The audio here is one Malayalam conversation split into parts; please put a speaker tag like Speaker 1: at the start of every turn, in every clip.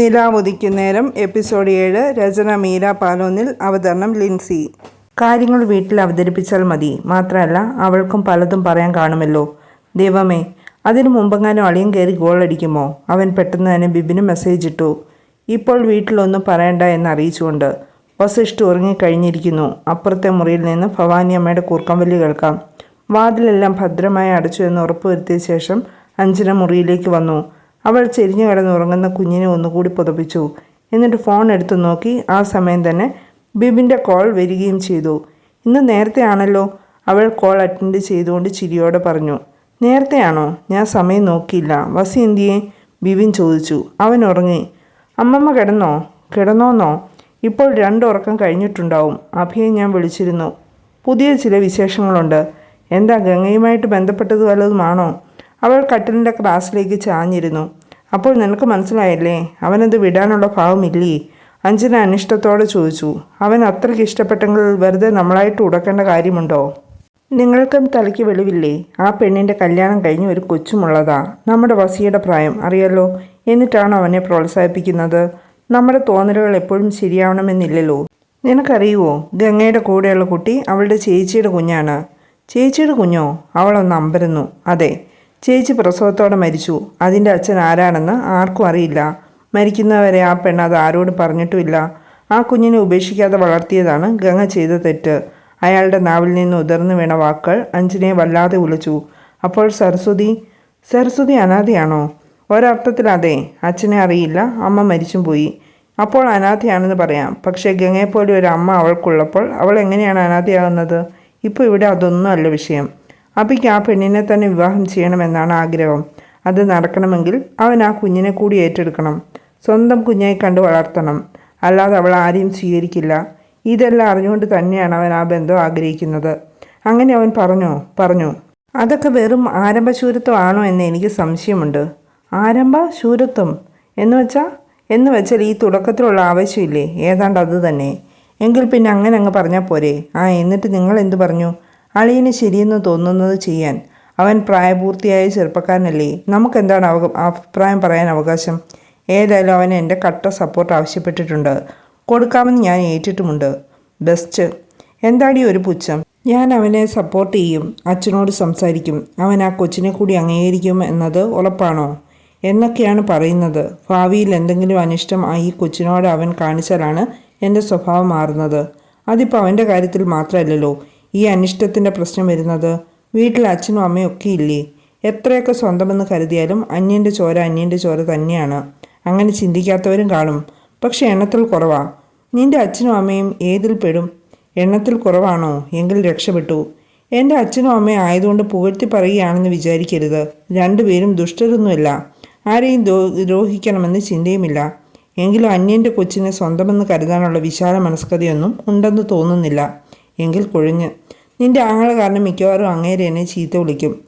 Speaker 1: നിലാവുദിക്കുന്നേരം എപ്പിസോഡ് ഏഴ് രചന മീര പാലോന്നിൽ അവതരണം ലിൻസി. കാര്യങ്ങൾ വീട്ടിൽ അവതരിപ്പിച്ചാൽ മതി. മാത്രമല്ല അവൾക്കും പലതും പറയാൻ കാണുമല്ലോ. ദൈവമേ അതിനു മുമ്പെങ്ങാനും അളിയൻ കയറി ഗോൾ അടിക്കുമോ? അവൻ പെട്ടെന്ന് തന്നെ ബിബിന് മെസ്സേജ് ഇട്ടു. ഇപ്പോൾ വീട്ടിലൊന്നും പറയണ്ട എന്ന് അറിയിച്ചുകൊണ്ട് വസിഷ്ഠ ഉറങ്ങിക്കഴിഞ്ഞിരിക്കുന്നു. അപ്പുറത്തെ മുറിയിൽ നിന്ന് ഭവാനി അമ്മയുടെ കൂർക്കംവല്ലി കേൾക്കാം. വാതിലെല്ലാം ഭദ്രമായി അടച്ചു എന്ന് ഉറപ്പുവരുത്തിയ ശേഷം അഞ്ജന മുറിയിലേക്ക് വന്നു. അവൾ ചെരിഞ്ഞു കിടന്നുറങ്ങുന്ന കുഞ്ഞിനെ ഒന്നുകൂടി പുതപ്പിച്ചു. എന്നിട്ട് ഫോൺ എടുത്തു നോക്കി. ആ സമയം തന്നെ ബിബിന്റെ കോൾ വരികയും ചെയ്തു. ഇന്ന് നേരത്തെ ആണല്ലോ അവൾ കോൾ അറ്റൻഡ് ചെയ്തുകൊണ്ട് ചിരിയോടെ പറഞ്ഞു. നേരത്തെയാണോ? ഞാൻ സമയം നോക്കിയില്ല. വസി എന്തിയെ? ബിബിൻ ചോദിച്ചു. അവൻ ഉറങ്ങി. അമ്മമ്മ കിടന്നോ? കിടന്നോന്നോ? ഇപ്പോൾ രണ്ടുറക്കം കഴിഞ്ഞിട്ടുണ്ടാവും. അഭിയെ ഞാൻ വിളിച്ചിരുന്നു. പുതിയ ചില വിശേഷങ്ങളുണ്ട്. എന്താ ഗംഗയുമായിട്ട് ബന്ധപ്പെട്ടത് വല്ലതുമാണോ? അവൾ കട്ടിലിന്റെ ക്ലാസ്സിലേക്ക് ചാഞ്ഞിരുന്നു. അപ്പോൾ നിനക്ക് മനസ്സിലായല്ലേ? അവനത് വിടാനുള്ള ഭാവമില്ലേ അഞ്ജന അനിഷ്ടത്തോടെ ചോദിച്ചു. അവൻ അത്രയ്ക്ക് ഇഷ്ടപ്പെട്ടെങ്കിൽ വെറുതെ നമ്മളായിട്ട് ഉടക്കേണ്ട കാര്യമുണ്ടോ? നിങ്ങൾക്കും തലയ്ക്ക് വെളിവില്ലേ? ആ പെണ്ണിന്റെ കല്യാണം കഴിഞ്ഞ് ഒരു കൊച്ചുമുള്ളതാ. നമ്മുടെ വസിയുടെ പ്രായം അറിയാലോ? എന്നിട്ടാണ് അവനെ പ്രോത്സാഹിപ്പിക്കുന്നത്. നമ്മുടെ തോന്നലുകൾ എപ്പോഴും ശരിയാവണമെന്നില്ലല്ലോ. നിനക്കറിയുമോ ഗംഗയുടെ കൂടെയുള്ള കുട്ടി അവളുടെ ചേച്ചിയുടെ കുഞ്ഞാണ്. ചേച്ചിയുടെ കുഞ്ഞോ? അവളൊന്ന് അമ്പരുന്നു. അതെ ചേച്ചി പ്രസവത്തോടെ മരിച്ചു. അതിന്റെ അച്ഛൻ ആരാണെന്ന് ആർക്കും അറിയില്ല. മരിക്കുന്നവരെ ആ പെണ്ണ് അത് ആരോടും പറഞ്ഞിട്ടുമില്ല. ആ കുഞ്ഞിനെ ഉപേക്ഷിക്കാതെ വളർത്തിയതാണ് ഗംഗ ചെയ്ത തെറ്റ്. അയാളുടെ നാവിൽ നിന്ന് ഉതിർന്നു വീണ വാക്കുകൾ അഞ്ജനയെ വല്ലാതെ ഉലച്ചു. അപ്പോൾ സരസ്വതി സരസ്വതി അനാഥയാണോ? ഒരർത്ഥത്തിൽ അതെ. അച്ഛനെ അറിയില്ല. അമ്മ മരിച്ചും പോയി. അപ്പോൾ അനാഥയാണെന്ന് പറയാം. പക്ഷേ ഗംഗയെപ്പോലെ ഒരു അമ്മ അവൾക്കുള്ളപ്പോൾ അവൾ എങ്ങനെയാണ് അനാഥയാകുന്നത്? ഇപ്പോൾ ഇവിടെ അതൊന്നും അല്ല വിഷയം. അബിക്ക് ആ പെണ്ണിനെ തന്നെ വിവാഹം ചെയ്യണമെന്നാണ് ആഗ്രഹം. അത് നടക്കണമെങ്കിൽ അവൻ ആ കുഞ്ഞിനെ കൂടി ഏറ്റെടുക്കണം. സ്വന്തം കുഞ്ഞായി കണ്ട് വളർത്തണം. അല്ലാതെ അവൾ ആരെയും സ്വീകരിക്കില്ല. ഇതെല്ലാം അറിഞ്ഞുകൊണ്ട് തന്നെയാണ് അവൻ ആ ബന്ധം ആഗ്രഹിക്കുന്നത്. അങ്ങനെ അവൻ പറഞ്ഞോ പറഞ്ഞു അതൊക്കെ വെറും ആരംഭശൂരത്വമാണോ എന്ന് എനിക്ക് സംശയമുണ്ട്. ആരംഭ ശൂരത്വം? എന്ന് വെച്ചാൽ എന്ന് വെച്ചാൽ ഈ തുടക്കത്തിലുള്ള ആവശ്യമില്ലേ? ഏതാണ്ട് അത് തന്നെ. എങ്കിൽ പിന്നെ അങ്ങനെ അങ്ങ് പറഞ്ഞാൽ പോരെ? ആ എന്നിട്ട് നിങ്ങൾ എന്തു പറഞ്ഞു? അളിയന് ശരിയെന്ന് തോന്നുന്നത് ചെയ്യാൻ. അവൻ പ്രായപൂർത്തിയായ ചെറുപ്പക്കാരനല്ലേ. നമുക്കെന്താണ് അവ അഭിപ്രായം പറയാൻ അവകാശം? ഏതായാലും അവൻ എന്റെ കട്ട സപ്പോർട്ട് ആവശ്യപ്പെട്ടിട്ടുണ്ട്. കൊടുക്കാമെന്ന് ഞാൻ ഏറ്റിട്ടുമുണ്ട്. ബെസ്റ്റ്. എന്താടി ഒരു പുച്ഛം? ഞാൻ അവനെ സപ്പോർട്ട് ചെയ്യും. അച്ഛനോട് സംസാരിക്കും. അവൻ ആ കൊച്ചിനെ കൂടി അംഗീകരിക്കും എന്നത് ഉറപ്പാണോ? എന്നൊക്കെയാണ് പറയുന്നത്. ഭാവിയിൽ എന്തെങ്കിലും അനിഷ്ടം ഈ കൊച്ചിനോട് അവൻ കാണിച്ചാലാണ് എന്റെ സ്വഭാവം മാറുന്നത്. അതിപ്പോൾ അവന്റെ കാര്യത്തിൽ മാത്രമല്ലല്ലോ. ഈ അനിഷ്ടത്തിന്റെ പ്രശ്നം വരുന്നത്? വീട്ടിൽ അച്ഛനും അമ്മയും ഒക്കെ ഇല്ലേ എത്രയൊക്കെ സ്വന്തമെന്ന് കരുതിയാലും അന്യന്റെ ചോര അന്യന്റെ ചോര തന്നെയാണ്. അങ്ങനെ ചിന്തിക്കാത്തവരും കാണും. പക്ഷെ എണ്ണത്തിൽ കുറവാ. നിന്റെ അച്ഛനും അമ്മയും ഏതിൽ പെടും? എണ്ണത്തിൽ കുറവാണോ? എങ്കിൽ രക്ഷപ്പെട്ടു. എന്റെ അച്ഛനും അമ്മയും ആയതുകൊണ്ട് പുകഴ്ത്തി പറയുകയാണെന്ന് വിചാരിക്കരുത്. രണ്ടുപേരും ദുഷ്ടരൊന്നുമല്ല. ആരെയും ദ്രോഹിക്കണമെന്ന് ചിന്തയുമില്ല. എങ്കിലും അന്യന്റെ കൊച്ചിനെ സ്വന്തമെന്ന് കരുതാനുള്ള വിശാല മനസ്കതയൊന്നും ഉണ്ടെന്ന് തോന്നുന്നില്ല. എങ്കിൽ കൊഴിഞ്ഞ്. നിന്റെ ആങ്ങൾ കാരണം മിക്കവാറും അങ്ങേരെ എന്നെ ചീത്ത വിളിക്കും.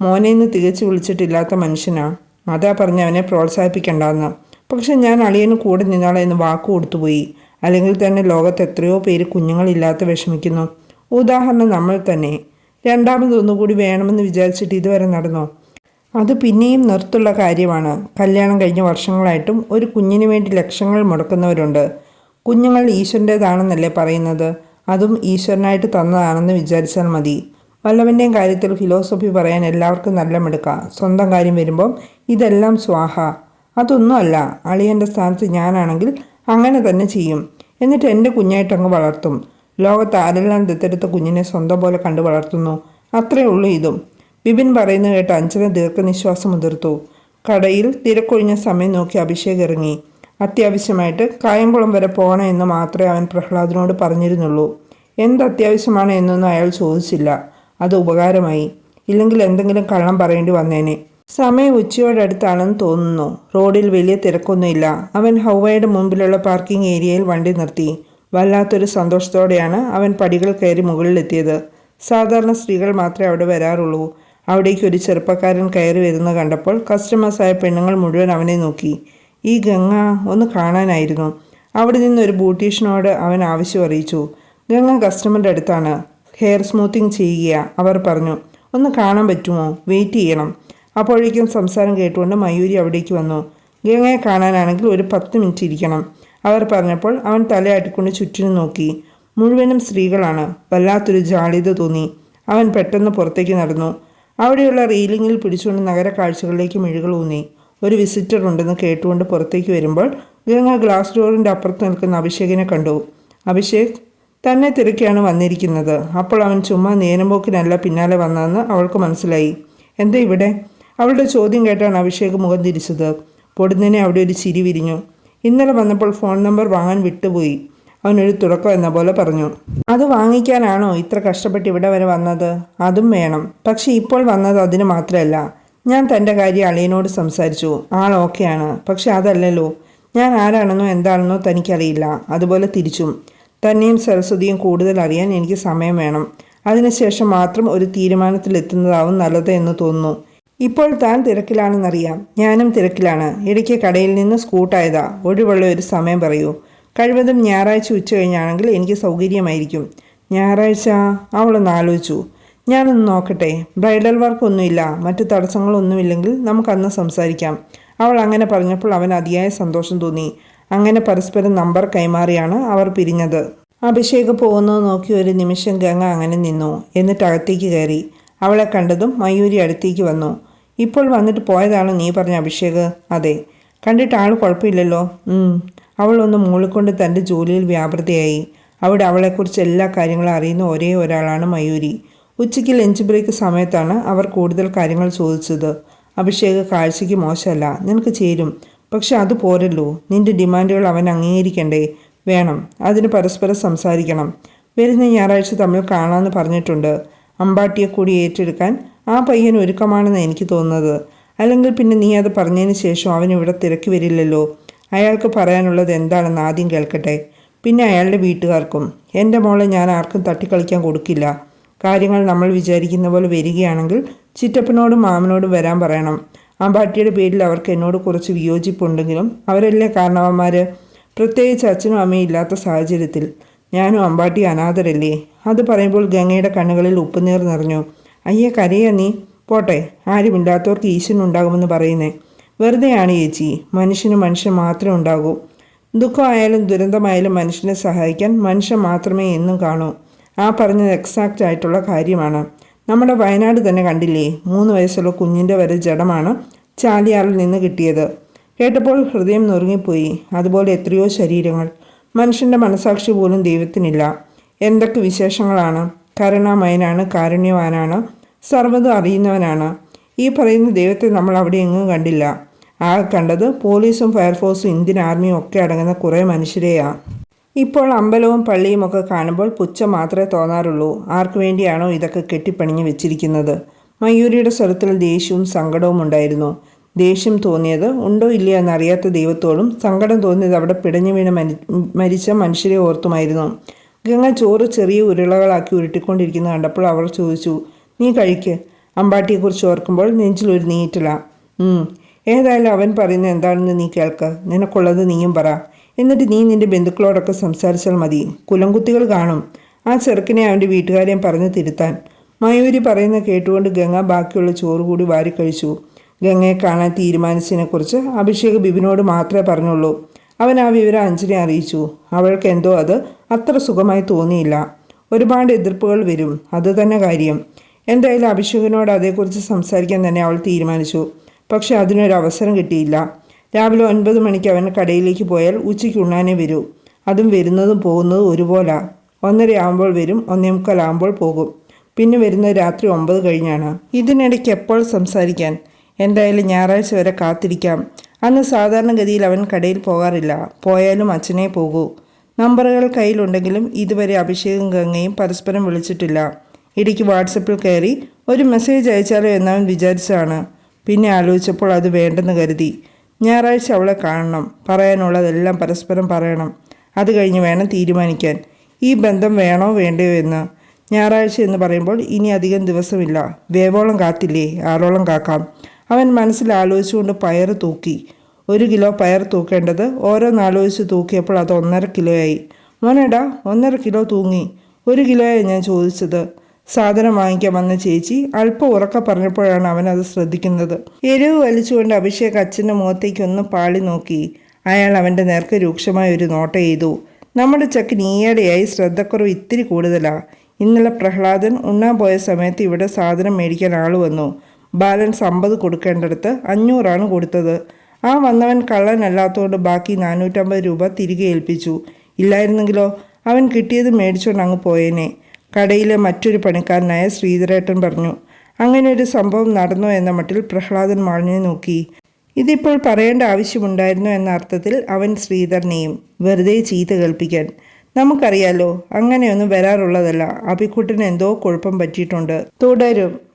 Speaker 1: മോനെ ഇന്ന് തികച്ചു വിളിച്ചിട്ടില്ലാത്ത മനുഷ്യനാ. അതാ പറഞ്ഞ് അവനെ പ്രോത്സാഹിപ്പിക്കണ്ടെന്ന്. പക്ഷെ ഞാൻ അളിയന് കൂടെ നിന്നാളെ എന്ന് വാക്ക് കൊടുത്തുപോയി അല്ലെങ്കിൽ തന്നെ ലോകത്ത് എത്രയോ പേര് കുഞ്ഞുങ്ങളില്ലാത്ത വിഷമിക്കുന്നു. ഉദാഹരണം നമ്മൾ തന്നെ. രണ്ടാമത് ഒന്നുകൂടി വേണമെന്ന് വിചാരിച്ചിട്ട് ഇതുവരെ നടന്നോ? അത് പിന്നെയും നിർത്തുള്ള കാര്യമാണ്. കല്യാണം കഴിഞ്ഞ വർഷങ്ങളായിട്ടും ഒരു കുഞ്ഞിന് വേണ്ടി ലക്ഷങ്ങൾ മുടക്കുന്നവരുണ്ട്. കുഞ്ഞുങ്ങൾ ഈശ്വരന്റേതാണെന്നല്ലേ പറയുന്നത്. അതും ഈശ്വരനായിട്ട് തന്നതാണെന്ന് വിചാരിച്ചാൽ മതി. വല്ലവന്റെയും കാര്യത്തിൽ ഫിലോസഫി പറയാൻ എല്ലാവർക്കും നല്ല മിടുക്ക. സ്വന്തം കാര്യം വരുമ്പം ഇതെല്ലാം സ്വാഹ. അതൊന്നുമല്ല അളിയന്റെ സ്ഥാനത്ത് ഞാനാണെങ്കിൽ അങ്ങനെ തന്നെ ചെയ്യും. എന്നിട്ട് എന്റെ കുഞ്ഞായിട്ട് അങ്ങ് വളർത്തും. ലോകത്ത് ആരെല്ലാം ദത്തെടുത്ത കുഞ്ഞിനെ സ്വന്തം പോലെ കണ്ടു വളർത്തുന്നു? അത്രേ ഉള്ളൂ ഇതും. ബിപിൻ പറയുന്നത് കേട്ട് അഞ്ചന ദീർഘനിശ്വാസം മുതിർത്തു. കടയിൽ തിരക്കൊഴിഞ്ഞ സമയം നോക്കി അഭിഷേക് ഇറങ്ങി. അത്യാവശ്യമായിട്ട് കായംകുളം വരെ പോകണം എന്ന് മാത്രമേ അവൻ പ്രഹ്ലാദിനോട് പറഞ്ഞിരുന്നുള്ളൂ. എന്ത് അത്യാവശ്യമാണ് എന്നൊന്നും അയാൾ ചോദിച്ചില്ല. അത് ഉപകാരമായി. ഇല്ലെങ്കിൽ എന്തെങ്കിലും കള്ളം പറയേണ്ടി വന്നേനെ. സമയം ഉച്ചയോടടുത്താണെന്ന് തോന്നുന്നു. റോഡിൽ വലിയ തിരക്കൊന്നുമില്ല. അവൻ ഹൗവയുടെ മുമ്പിലുള്ള പാർക്കിംഗ് ഏരിയയിൽ വണ്ടി നിർത്തി. വല്ലാത്തൊരു സന്തോഷത്തോടെയാണ് അവൻ പടികൾ കയറി മുകളിലെത്തിയത്. സാധാരണ സ്ത്രീകൾ മാത്രമേ അവിടെ വരാറുള്ളൂ. അവിടേക്ക് ഒരു ചെറുപ്പക്കാരൻ കയറി വരുന്ന കണ്ടപ്പോൾ കസ്റ്റമേഴ്സായ പെണ്ണുങ്ങൾ മുഴുവൻ അവനെ നോക്കി. ഈ ഗംഗ ഒന്ന് കാണാനായിരുന്നു. അവിടെ നിന്ന് ഒരു ബ്യൂട്ടീഷ്യനോട് അവൻ ആവശ്യം അറിയിച്ചു. ഗംഗ കസ്റ്റമറിന്റെ അടുത്താണ്. ഹെയർ സ്മൂത്തിങ് ചെയ്യുക അവർ പറഞ്ഞു. ഒന്ന് കാണാൻ പറ്റുമോ? വെയിറ്റ് ചെയ്യണം. അപ്പോഴേക്കും സംസാരം കേട്ടുകൊണ്ട് മയൂരി അവിടേക്ക് വന്നു. ഗംഗയെ കാണാനാണെങ്കിൽ ഒരു പത്ത് മിനിറ്റ് ഇരിക്കണം. അവർ പറഞ്ഞപ്പോൾ അവൻ തലയാട്ടിക്കൊണ്ട് ചുറ്റിനും നോക്കി. മുഴുവനും സ്ത്രീകളാണ്. വല്ലാത്തൊരു ജാളിത തോന്നി. അവൻ പെട്ടെന്ന് പുറത്തേക്ക് നടന്നു. അവിടെയുള്ള റീലിങ്ങിൽ പിടിച്ചുകൊണ്ട് നഗര കാഴ്ചകളിലേക്ക് മിഴികൾ ഊന്നി. ഒരു വിസിറ്റർ ഉണ്ടെന്ന് കേട്ടുകൊണ്ട് പുറത്തേക്ക് വരുമ്പോൾ ഗംഗ ഗ്ലാസ് ഡോറിന്റെ അപ്പുറത്ത് നിൽക്കുന്ന അഭിഷേകിനെ കണ്ടു. അഭിഷേക് തന്നെ തിരക്കിയാണ് വന്നിരിക്കുന്നത്. അപ്പോൾ അവൻ ചുമ്മാ നേരമ്പോക്കിനല്ല പിന്നാലെ വന്നതെന്ന് അവൾക്ക് മനസ്സിലായി. എന്താ ഇവിടെ? അവളുടെ ചോദ്യം കേട്ടാണ് അഭിഷേക് മുഖം തിരിച്ചത്. പൊടുന്നതിനെ അവിടെ ഒരു ചിരി വിരിഞ്ഞു. ഇന്നലെ വന്നപ്പോൾ ഫോൺ നമ്പർ വാങ്ങാൻ വിട്ടുപോയി. അവനൊരു തുടക്കം എന്ന പോലെ പറഞ്ഞു. അത് വാങ്ങിക്കാനാണോ ഇത്ര കഷ്ടപ്പെട്ട് ഇവിടെ വരെ വന്നത്? അതും വേണം. പക്ഷേ ഇപ്പോൾ വന്നത് അതിന് മാത്രമല്ല. ഞാൻ തന്റെ കാര്യം അളിയനോട് സംസാരിച്ചു. ആൾ ഓക്കെയാണ്. പക്ഷെ അതല്ലല്ലോ. ഞാൻ ആരാണെന്നോ എന്താണെന്നോ തനിക്കറിയില്ല. അതുപോലെ തിരിച്ചും. തന്നെയും സരസ്വതിയും കൂടുതൽ അറിയാൻ എനിക്ക് സമയം വേണം. അതിനുശേഷം മാത്രം ഒരു തീരുമാനത്തിലെത്തുന്നതാവും നല്ലത് എന്ന് തോന്നുന്നു. ഇപ്പോൾ താൻ തിരക്കിലാണെന്നറിയാം. ഞാനും തിരക്കിലാണ്. ഇടയ്ക്ക് കടയിൽ നിന്ന് സ്കൂട്ടായതാ. ഒഴിവുള്ള ഒരു സമയം പറയൂ. കഴിവതും ഞായറാഴ്ച ഉച്ച കഴിഞ്ഞാണെങ്കിൽ എനിക്ക് സൗകര്യമായിരിക്കും. ഞായറാഴ്ച? അവളൊന്ന് ആലോചിച്ചു. ഞാനൊന്ന് നോക്കട്ടെ. ബ്രൈഡൽ വർക്കൊന്നുമില്ല മറ്റു തടസ്സങ്ങളൊന്നുമില്ലെങ്കിൽ നമുക്കന്ന് സംസാരിക്കാം. അവൾ അങ്ങനെ പറഞ്ഞപ്പോൾ അവൻ അതിയായ സന്തോഷം തോന്നി. അങ്ങനെ പരസ്പരം നമ്പർ കൈമാറിയാണ് അവർ പിരിഞ്ഞത്. അഭിഷേക് പോകുന്നത് നോക്കി ഒരു നിമിഷം ഗംഗ അങ്ങനെ നിന്നു. എന്നിട്ട് അകത്തേക്ക് കയറി. അവളെ കണ്ടതും മയൂരി അടുത്തേക്ക് വന്നു. ഇപ്പോൾ വന്നിട്ട് പോയതാണ് നീ പറഞ്ഞ അഭിഷേക്? അതെ. കണ്ടിട്ട് ആൾ കുഴപ്പമില്ലല്ലോ? അവൾ ഒന്ന് മൂളിക്കൊണ്ട് തന്റെ ജോലിയിൽ വ്യാപൃതയായി. അവിടെ അവളെക്കുറിച്ച് എല്ലാ കാര്യങ്ങളും അറിയുന്ന ഒരേ ഒരാളാണ് മയൂരി. ഉച്ചയ്ക്ക് ലഞ്ച് ബ്രേക്ക് സമയത്താണ് അവർ കൂടുതൽ കാര്യങ്ങൾ ചോദിച്ചത്. അഭിഷേക് കാഴ്ചയ്ക്ക് മോശമല്ല. നിനക്ക് ചേരും. പക്ഷെ അത് പോരല്ലോ. നിന്റെ ഡിമാൻഡുകൾ അവൻ അംഗീകരിക്കണ്ടേ? വേണം. അതിന് പരസ്പരം സംസാരിക്കണം. വരുന്ന ഞായറാഴ്ച തമ്മിൽ കാണാമെന്ന് പറഞ്ഞിട്ടുണ്ട്. അമ്പാട്ടിയെ കൂടി ഏറ്റെടുക്കാൻ ആ പയ്യൻ ഒരുക്കമാണെന്ന് എനിക്ക് തോന്നുന്നത്. അല്ലെങ്കിൽ പിന്നെ നീ അത് പറഞ്ഞതിന് ശേഷം അവൻ ഇവിടെ തിരക്കി വരില്ലല്ലോ. അയാൾക്ക് പറയാനുള്ളത് എന്താണെന്ന് ആദ്യം കേൾക്കട്ടെ. പിന്നെ അയാളുടെ വീട്ടുകാർക്കും. എന്റെ മോളെ ഞാൻ ആർക്കും തട്ടിക്കളിക്കാൻ കൊടുക്കില്ല. കാര്യങ്ങൾ നമ്മൾ വിചാരിക്കുന്ന പോലെ വരികയാണെങ്കിൽ ചിറ്റപ്പനോടും മാമനോടും വരാൻ പറയണം. അമ്പാട്ടിയുടെ പേരിൽ അവർക്ക് എന്നോട് കുറച്ച് വിയോജിപ്പുണ്ടെങ്കിലും അവരല്ലേ കാരണവന്മാർ പ്രത്യേകിച്ച് അച്ഛനും അമ്മയും ഇല്ലാത്ത സാഹചര്യത്തിൽ. ഞാനും അമ്പാട്ടി അനാഥരല്ലേ? അത് പറയുമ്പോൾ ഗംഗയുടെ കണ്ണുകളിൽ ഉപ്പുനീർ നിറഞ്ഞു. അയ്യേ കരയ നീ. പോട്ടെ ആരുമില്ലാത്തവർക്ക് ഈശ്വരൻ ഉണ്ടാകുമെന്ന് പറയുന്നേ. വെറുതെയാണ് ചേച്ചി. മനുഷ്യന് മനുഷ്യൻ മാത്രമേ ഉണ്ടാകൂ. ദുഃഖമായാലും ദുരന്തമായാലും മനുഷ്യനെ സഹായിക്കാൻ മനുഷ്യൻ മാത്രമേ എന്നും കാണൂ. ആ പറഞ്ഞത് എക്സാക്റ്റ് ആയിട്ടുള്ള കാര്യമാണ്. നമ്മുടെ വയനാട് തന്നെ കണ്ടില്ലേ മൂന്ന് വയസ്സുള്ള കുഞ്ഞിന്റെ വരെ ജഡമാണ് ചാലിയാറിൽ നിന്ന് കിട്ടിയത്. കേട്ടപ്പോൾ ഹൃദയം നുറുങ്ങിപ്പോയി. അതുപോലെ എത്രയോ ശരീരങ്ങൾ. മനുഷ്യന്റെ മനസാക്ഷി പോലും ദൈവത്തിനില്ല. എന്തൊക്കെ വിശേഷങ്ങളാണ്. കരുണാമയനാണ് കാരുണ്യവാനാണ് സർവതും അറിയുന്നവനാണ്. ഈ പറയുന്ന ദൈവത്തെ നമ്മൾ അവിടെ എങ്ങും കണ്ടില്ല. ആ കണ്ടത് പോലീസും ഫയർഫോഴ്സും ഇന്ത്യൻ ആർമിയും ഒക്കെ അടങ്ങുന്ന കുറേ മനുഷ്യരെയാ. ഇപ്പോൾ അമ്പലവും പള്ളിയും ഒക്കെ കാണുമ്പോൾ പുച്ഛം മാത്രമേ തോന്നാറുള്ളൂ. ആർക്കു വേണ്ടിയാണോ ഇതൊക്കെ കെട്ടിപ്പണിഞ്ഞ് വെച്ചിരിക്കുന്നത്? മയൂരിയുടെ സ്വരത്തിൽ ദേഷ്യവും സങ്കടവും ഉണ്ടായിരുന്നു. ദേഷ്യം തോന്നിയത് ഉണ്ടോ ഇല്ലയോ എന്നറിയാത്ത ദൈവത്തോടും സങ്കടം തോന്നിയത് അവിടെ പിടഞ്ഞു വീണ മരി മരിച്ച മനുഷ്യരെ ഓർത്തുമായിരുന്നു. ഗംഗ ചോറ് ചെറിയ ഉരുളകളാക്കി ഉരുട്ടിക്കൊണ്ടിരിക്കുന്നത് കണ്ടപ്പോൾ അവർ ചോദിച്ചു നീ കഴിക്ക് അമ്പാട്ടിയെക്കുറിച്ച് ഓർക്കുമ്പോൾ നെഞ്ചിൽ ഒരു നീറ്റല. ഏതായാലും അവൻ പറയുന്നത് എന്താണെന്ന് നീ കേൾക്ക്. നിനക്കുള്ളത് നീയും പറ. എന്നിട്ട് നീ നിന്റെ ബന്ധുക്കളോടൊക്കെ സംസാരിച്ചാൽ മതി. കുലംകുത്തികൾ കാണും. ആ ചെറുക്കിനെ അവന്റെ വീട്ടുകാരെയും പറഞ്ഞ് തിരുത്താൻ. മയൂരി പറയുന്ന കേട്ടുകൊണ്ട് ഗംഗ ബാക്കിയുള്ള ചോറ് കൂടി വാരി കഴിച്ചു. ഗംഗയെ കാണാൻ തീരുമാനിച്ചതിനെക്കുറിച്ച് അഭിഷേക് ബിബിനോട് മാത്രമേ പറഞ്ഞുള്ളൂ. അവൻ ആ വിവരം അഞ്ജനെ അറിയിച്ചു. അവൾക്ക് എന്തോ അത് അത്ര സുഖമായി തോന്നിയില്ല. ഒരുപാട് എതിർപ്പുകൾ വരും. അത് തന്നെ കാര്യം. എന്തായാലും അഭിഷേകിനോട് അതേക്കുറിച്ച് സംസാരിക്കാൻ തന്നെ അവൾ തീരുമാനിച്ചു. പക്ഷെ അതിനൊരു അവസരം കിട്ടിയില്ല. രാവിലെ ഒൻപത് മണിക്ക് അവൻ കടയിലേക്ക് പോയാൽ ഉച്ചയ്ക്ക് ഉണ്ണാനേ വരൂ. അതും വരുന്നതും പോകുന്നതും ഒരുപോലെ. ഒന്നര ആകുമ്പോൾ വരും ഒന്നേ മുക്കാലാകുമ്പോൾ പോകും. പിന്നെ വരുന്നത് രാത്രി ഒമ്പത് കഴിഞ്ഞാണ്. ഇതിനിടയ്ക്ക് എപ്പോൾ സംസാരിക്കാൻ? എന്തായാലും ഞായറാഴ്ച വരെ കാത്തിരിക്കാം. അന്ന് സാധാരണഗതിയിൽ അവൻ കടയിൽ പോകാറില്ല. പോയാലും അച്ഛനെ പോകൂ. നമ്പറുകൾ കയ്യിലുണ്ടെങ്കിലും ഇതുവരെ അഭിഷേകും ഗംഗയും പരസ്പരം വിളിച്ചിട്ടില്ല. ഇടയ്ക്ക് വാട്സപ്പിൽ കയറി ഒരു മെസ്സേജ് അയച്ചാലോ എന്നവൻ വിചാരിച്ചതാണ്. പിന്നെ ആലോചിച്ചപ്പോൾ അത് വേണ്ടെന്ന് കരുതി. ഞായറാഴ്ച അവളെ കാണണം പറയാനുള്ളതെല്ലാം പരസ്പരം പറയണം. അത് കഴിഞ്ഞ് വേണം തീരുമാനിക്കാൻ. ഈ ബന്ധം വേണോ വേണ്ടയോ എന്ന് ഞായറാഴ്ച എന്ന് പറയുമ്പോൾ ഇനി അധികം ദിവസമില്ല. വേവോളം കാത്തില്ലേ? ആറോളം കാക്കാം. അവൻ മനസ്സിൽ ആലോചിച്ചുകൊണ്ട് പയർ തൂക്കി. ഒരു കിലോ പയർ തൂക്കേണ്ടത് ഓരോന്നാലോചിച്ച് തൂക്കിയപ്പോൾ അത് ഒന്നര കിലോയായി. മോനേടാ ഒന്നര കിലോ തൂങ്ങി. ഒരു കിലോയാണ് ഞാൻ ചോദിച്ചത്. സാധനം വാങ്ങിക്കാൻ വന്ന ചേച്ചി അല്പം ഉറക്ക പറഞ്ഞപ്പോഴാണ് അവൻ അത് ശ്രദ്ധിക്കുന്നത്. എരിവ് വലിച്ചുകൊണ്ട് അഭിഷേക് അച്ഛന്റെ മുഖത്തേക്ക് ഒന്ന് പാളി നോക്കി. അയാൾ അവന്റെ നേർക്ക് രൂക്ഷമായ ഒരു നോട്ട ചെയ്തു നമ്മുടെ ചക്കൻ ഈയിടെയായി ശ്രദ്ധക്കുറവ് ഇത്തിരി കൂടുതലാണ് ഇന്നലെ പ്രഹ്ലാദൻ ഉണ്ണാൻ പോയ സമയത്ത് ഇവിടെ സാധനം മേടിക്കാൻ ആൾ വന്നു. ബാലൻസ് അമ്പത് കൊടുക്കേണ്ടടുത്ത് അഞ്ഞൂറാണ് കൊടുത്തത്. ആ വന്നവൻ കള്ളനല്ലാത്തതുകൊണ്ട് ബാക്കി നാനൂറ്റമ്പത് രൂപ തിരികെ ഏൽപ്പിച്ചു. ഇല്ലായിരുന്നെങ്കിലോ? അവൻ കിട്ടിയത് മേടിച്ചുകൊണ്ട് അങ്ങ് പോയേനെ. കടയിലെ മറ്റൊരു പണിക്കാരനായ ശ്രീധരേട്ടൻ പറഞ്ഞു അങ്ങനെ ഒരു സംഭവം നടന്നു എന്ന മട്ടിൽ പ്രഹ്ലാദൻ മാളിനെ നോക്കി. ഇതിപ്പോൾ പറയേണ്ട ആവശ്യമുണ്ടായിരുന്നു എന്ന അർത്ഥത്തിൽ അവൻ ശ്രീധരനെയും വെറുതെ ചീത്ത കേൾപ്പിക്കാൻ. നമുക്കറിയാലോ അങ്ങനെയൊന്നും വരാറുള്ളതല്ല. അഭിക്കുട്ടിന് എന്തോ കുഴപ്പം പറ്റിയിട്ടുണ്ട്. തുടരും.